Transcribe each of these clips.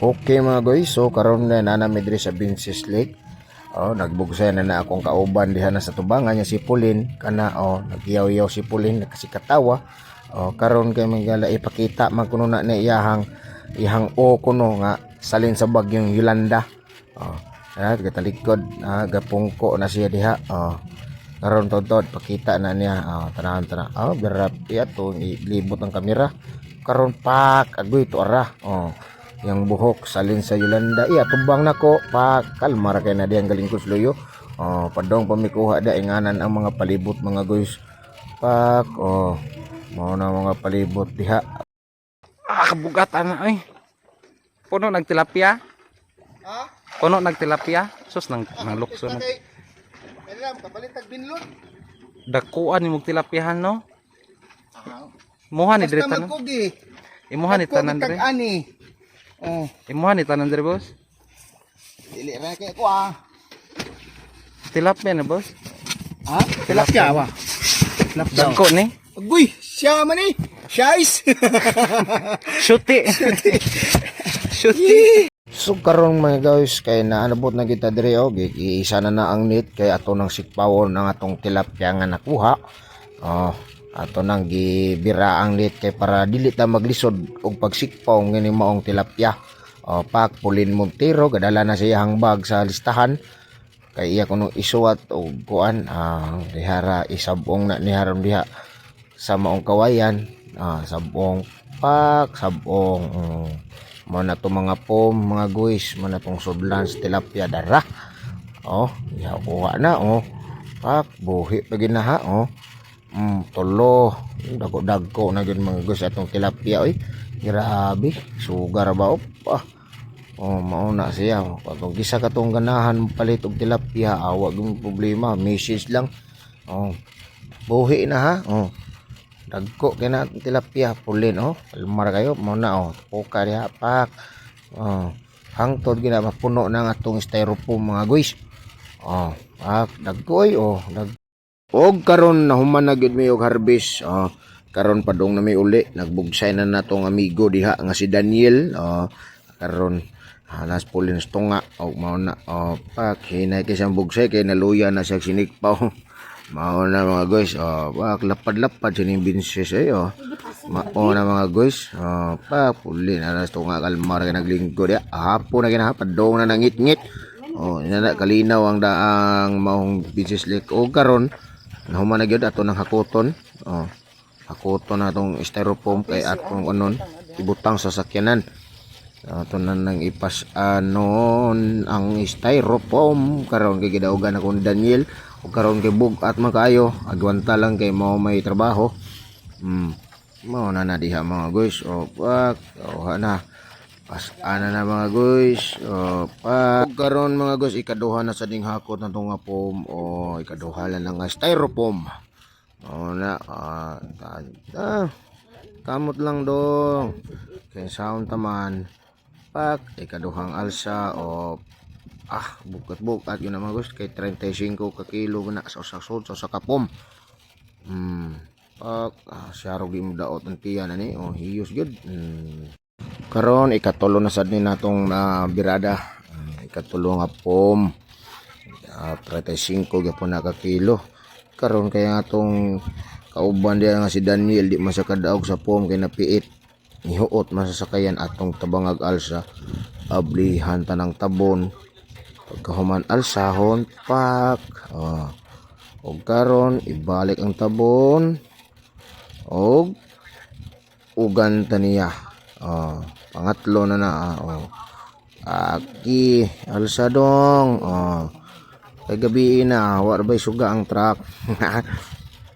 Okay mga guys, so karon na nanami diri sa Binsis Lake. Oh, nagbugsay na na akong kauban diha na sa tubangan niya si Pulin kana oh nagyaw-yaw si Pulin kasi katawa. Oh, karon kay magala ipakita man kuno na ni iyahang ihang o kuno nga salin sa bagyong Yolanda. Oh, ah, gatalikod ah, gapungko na siya diha. Oh, karon tod pakita na niya. Oh, tanan tanan. Oh, berap iya to ilibot ang kamera. Karon pak agoy to ara. Oh, yang buhok salin sa Yolanda iya tubang nako pa kalmar kay na diyang galing kusloyo oh padong pamikuha da inganan ang mga palibot mga guys pak oh mao na mga palibot diha Ah, kabugatan na ay. Puno nagtilapia. Ha? Puno nagtilapia. Sus nang nang lukso na. Kay Kailan kapalit tag binlot. Dakuan ni mong tilapihan no. Imuha ni Basta dire tanan. magkugi. Imuha ni tanan ani. Oh, Imuha ni tanan dire boss. dili kay ko ah. Tilapia na boss. Ha? Tilapia ba? Tilapia. Dagko ni. Agoy, siya man ni. Size. Shuti. Shuti. so karon mga guys kay naanabot na kita dire og iisa na na ang net kay ato nang sikpawon ang atong tilapia nga nakuha oh ato nang gibira ang net kay para dili ta maglisod og pagsikpaw ngini maong tilapia. Oh pak Pulin Montero gadala na siya ang bag sa listahan. Kay iya kuno isuwat og kuan ah dihara isabong na niharon diha sa maong kawayan. Ah sabong pak sabong mm, mo na to mga pom mga guys mo na tong sudlans tilapia dara. Oh ya kuha na oh. Pak buhi pa gid na ha oh mm, tulo dago dagko na gyud mga guys atong tilapia oy grabe sugar ba oh ah Oh, mauna siya. Pag gisa ka tong ganahan palit og tilapia, awa gyud problema, message lang. Oh. Buhi na ha. Oh. Dagko kay tilapia pulin oh. Kalmar kayo mo na oh. Puka diha pak. Oh. Hangtod gina mapuno na atong styrofoam mga guys. Oh, pak dagkoy oh. Dag Og karon nahuman na gyud mi og harvest. Oh. Karon padong na may uli, nagbugsay na natong amigo diha nga si Daniel. Oh. Karon hanas pulin sa tunga o mao na o pak hinay kay siyang bugsay kay naluya na siya sinikpaw mao na mga guys o pak lapad-lapad siya ni binses ay o mao na mga guys o pak pulin alas tunga kalmar kay naglingkod ya hapon na kinahapad dong na nangit-ngit o ina na kalinaw ang daang maong binses lake o karon nahuman na gyud ato ng hakoton o hakoton na tong styrofoam kay atong anon ibutang sa sakyanan Ato na nang ipas anon ang styrofoam karon kay gidaugan ako ni Daniel o karon kay bug at makayo agwanta lang kay mao may trabaho. Hmm. Mao na na diha mga guys. O pak, o na. Pas ana na mga guys. O pak. O karon mga guys ikaduha na sa ding hakot na nga pom o ikaduha lang nga styrofoam. O na ah, kamot lang dong. Kay sound taman pak ikaduhang alsa o ah bukat bukat yun naman gusto kay 35 ka kilo na sa usasod sa sakapom hmm pak ah, syaro gi mo daot ang tiyan ani o hiyos gyud hmm. Karon ikatulo na sad ni natong ah, birada. Hmm, ikatulo nga pom. Ah, 35 gyapon na ka kilo. Karon kaya atong kauban diya nga si Daniel di man sa pom kay napiit. Nihuot masasakayan atong tabangag alsa ablihan tanang tabon. Pagkahuman alsahon pak. Oh. og karon ibalik ang tabon. Og ugan taniya oh. pangatlo na na ah, oh. aki alsa dong oh. kay gabi na war bay suga ang truck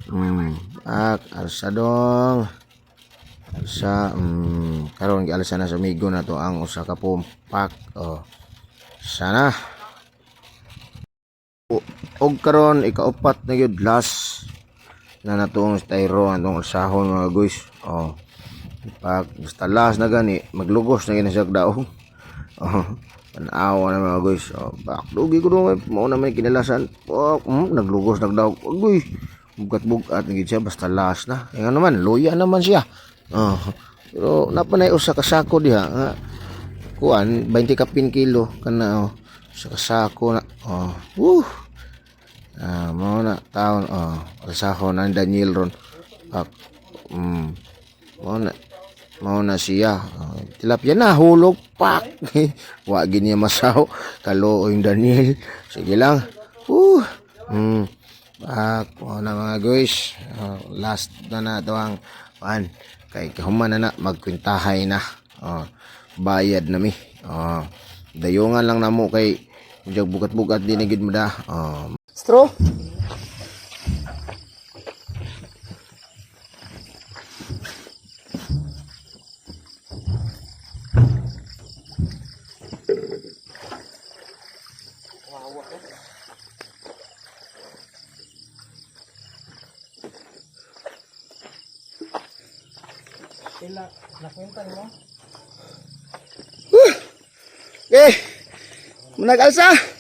hmm. ak alsa dong sa um, karon gialsa na sa migo na to ang usa ka pumpak oh sana og karon ikaupat na gyud last na natong styro atong usahon mga guys oh pag basta last na gani maglugos na gina siya og daog oh Panawa na mga guys. Oh, bak, lugi ko doon. Mao na may kinalasan. Oh, mm, naglugos, nagdaog. Uy, bugat-bugat. Nagid siya. Basta last na. Kaya naman, luya naman siya. Oh, pero napanay usa ka sako diha nga kuan 20 kapin kilo kana oh sa kasako na oh woo ah mao na taon oh kasako na Daniel ron ah, mm mao na mao na siya. Tilapia na hulog pak. Wa gini masaw kaluoy yung Daniel. Sige lang. Woo mm pak na mga guys. Oh, last na na to ang pan. Kay kahuman na na magkwintahay na. Oh bayad na mi. Oh dayungan lang namo kay Diyan bugat-bugat din gid mo da. Oh, Straw? Okay. Munag alsa.